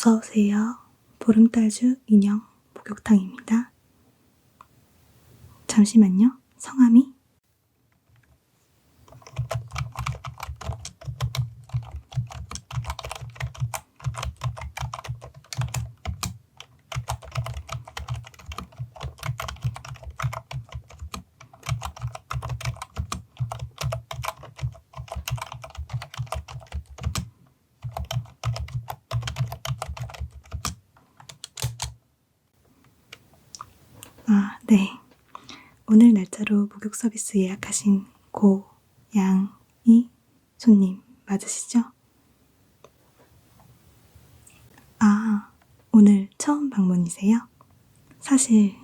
어서오세요. 보름달주 인형 목욕탕입니다. 잠시만요. 성함이? 아, 네. 목욕 서비스 예약하신 고 양 이 손님 맞으시죠? 아, 오늘 처음 방문이세요? 사실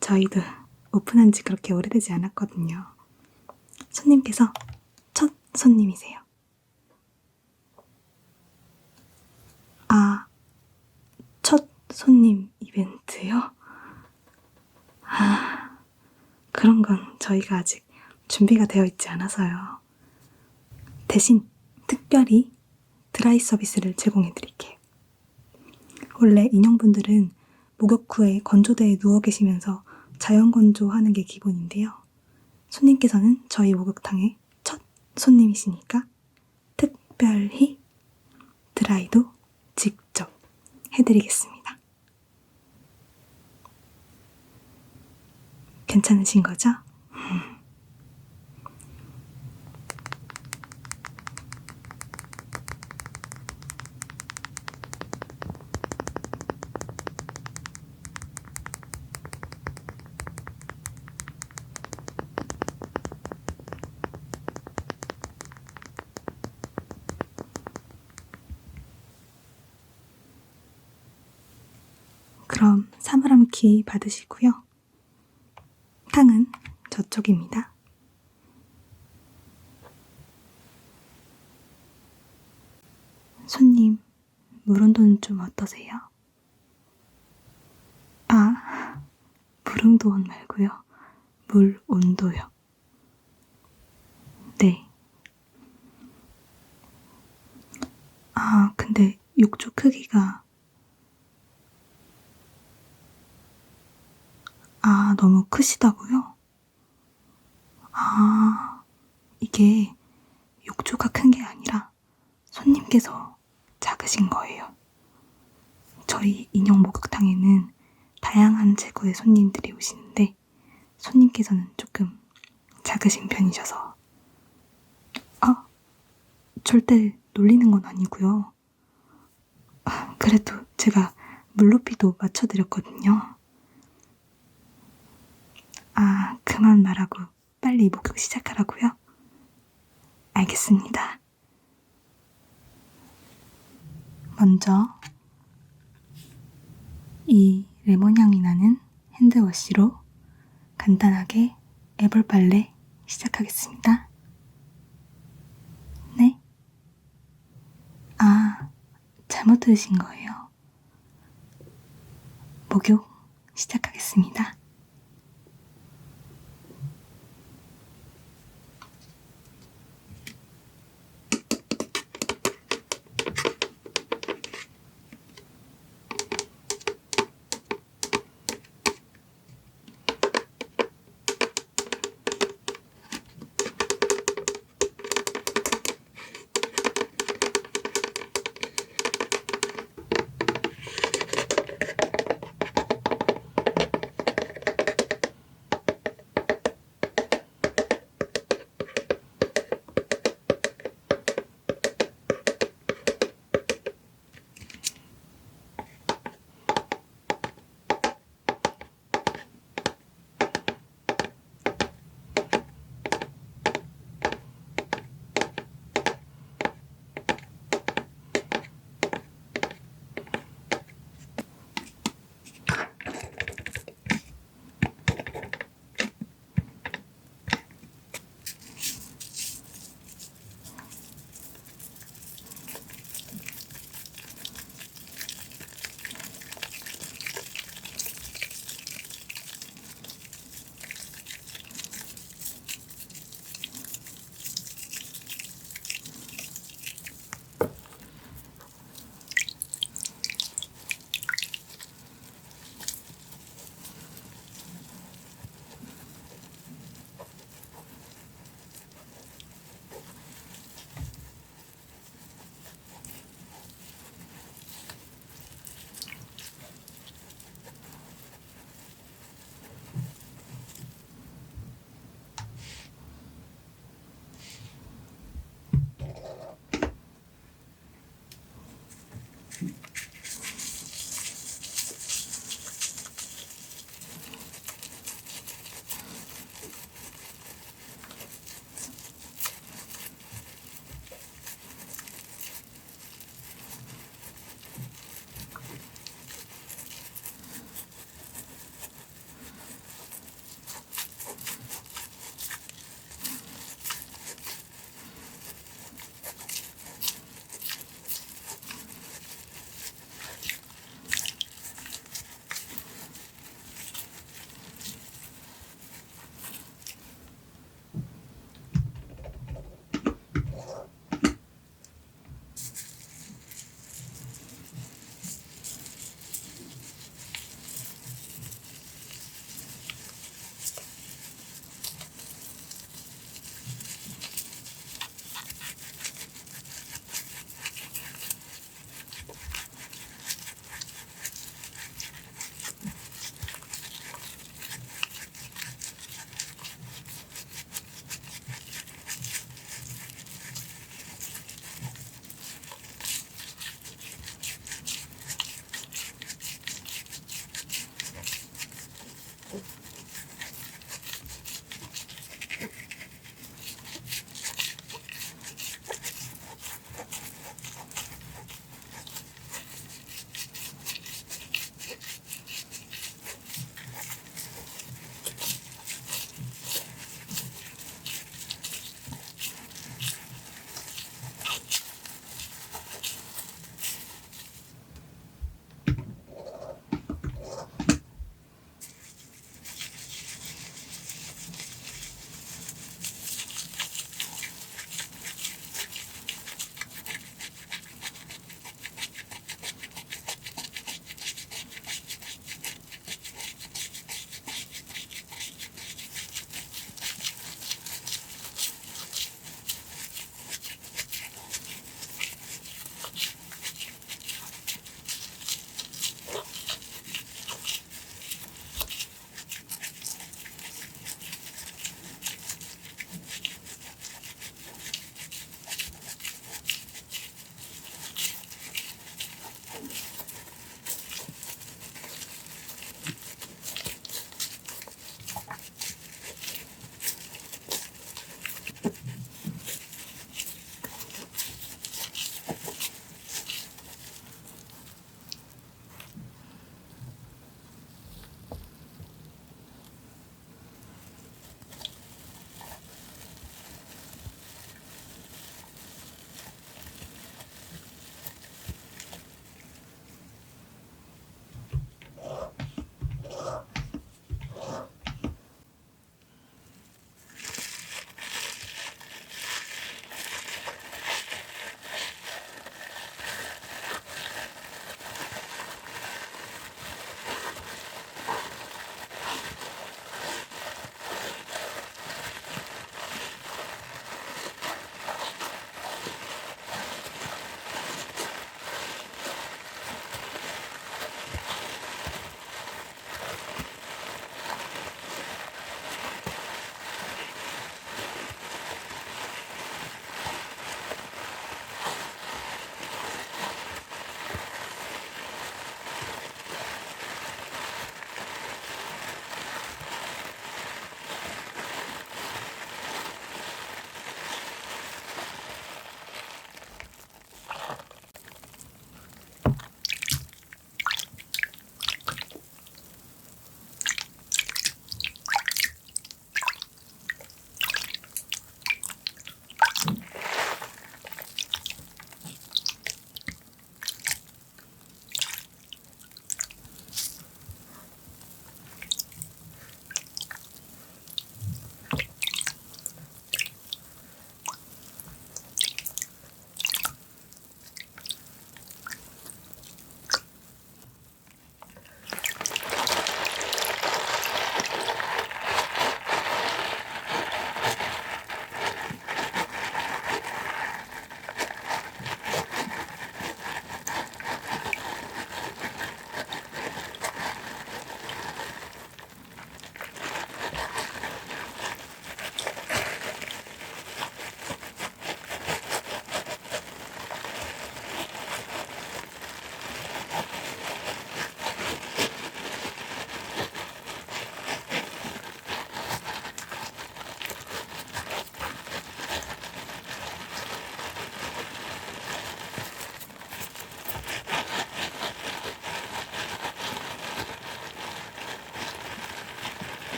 저희도 오픈한 지 그렇게 오래되지 않았거든요. 손님께서 첫 손님이세요. 아, 첫 손님 이벤트요? 아, 그런 건 저희가 아직 준비가 되어 있지 않아서요. 대신 특별히 드라이 서비스를 제공해 드릴게요. 원래 인형분들은 목욕 후에 건조대에 누워 계시면서 자연 건조하는 게 기본인데요. 손님께서는 저희 목욕탕의 첫 손님이시니까 특별히 드라이도 직접 해드리겠습니다. 괜찮으신 거죠? 그럼 사물함키 받으시고요. 저쪽입니다. 손님, 물 온도는 좀 어떠세요? 아, 부릉도원 말고요. 물 온도요. 네. 아, 근데 욕조 크기가 아, 너무 크시다고요? 아, 이게 욕조가 큰 게 아니라 손님께서 작으신 거예요. 저희 인형 목욕탕에는 다양한 체구의 손님들이 오시는데 손님께서는 조금 작으신 편이셔서 아, 절대 놀리는 건 아니고요. 아, 그래도 제가 물높이도 맞춰드렸거든요. 아, 그만 말하고 빨리 목욕 시작하라고요? 알겠습니다. 먼저 이 레몬 향이 나는 핸드워시로 간단하게 애벌 빨래 시작하겠습니다. 네? 아, 잘못 들으신 거예요. 목욕 시작하겠습니다.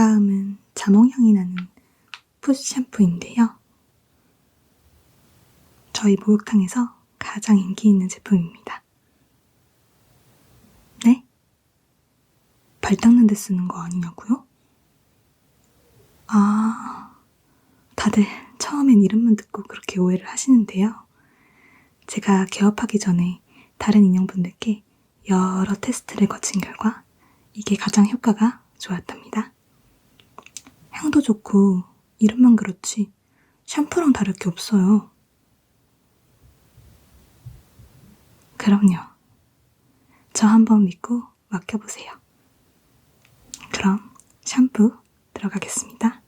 다음은 자몽향이 나는 풋 샴푸인데요. 저희 목욕탕에서 가장 인기 있는 제품입니다. 네? 발 닦는 데 쓰는 거 아니냐고요? 아, 다들 처음엔 이름만 듣고 그렇게 오해를 하시는데요. 제가 개업하기 전에 다른 인형분들께 여러 테스트를 거친 결과 이게 가장 효과가 좋았답니다. 향도 좋고 이름만 그렇지 샴푸랑 다를 게 없어요. 그럼요. 저 한번 믿고 맡겨보세요. 그럼 샴푸 들어가겠습니다.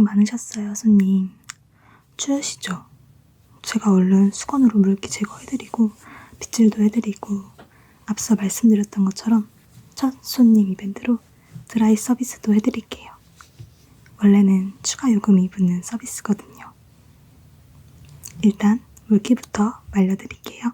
고생 많으셨어요, 손님. 추우시죠? 제가 얼른 수건으로 물기 제거해드리고 빗질도 해드리고 앞서 말씀드렸던 것처럼 첫 손님 이벤트로 드라이 서비스도 해드릴게요. 원래는 추가 요금이 붙는 서비스거든요. 일단 물기부터 말려드릴게요.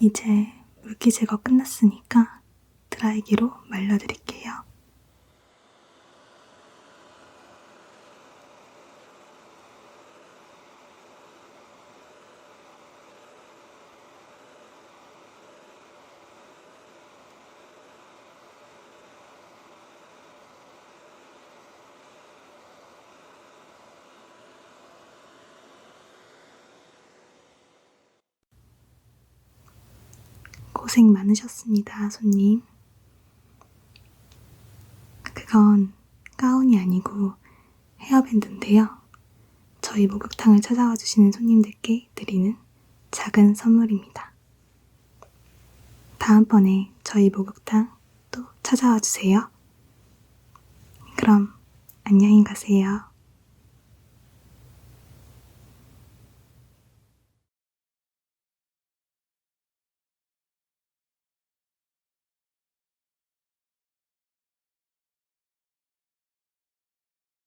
이제 물기 제거 끝났으니까 드라이기로 말려드릴게요. 고생 많으셨습니다, 손님. 그건 가운이 아니고 헤어밴드인데요. 저희 목욕탕을 찾아와 주시는 손님들께 드리는 작은 선물입니다. 다음번에 저희 목욕탕 또 찾아와 주세요. 그럼 안녕히 가세요.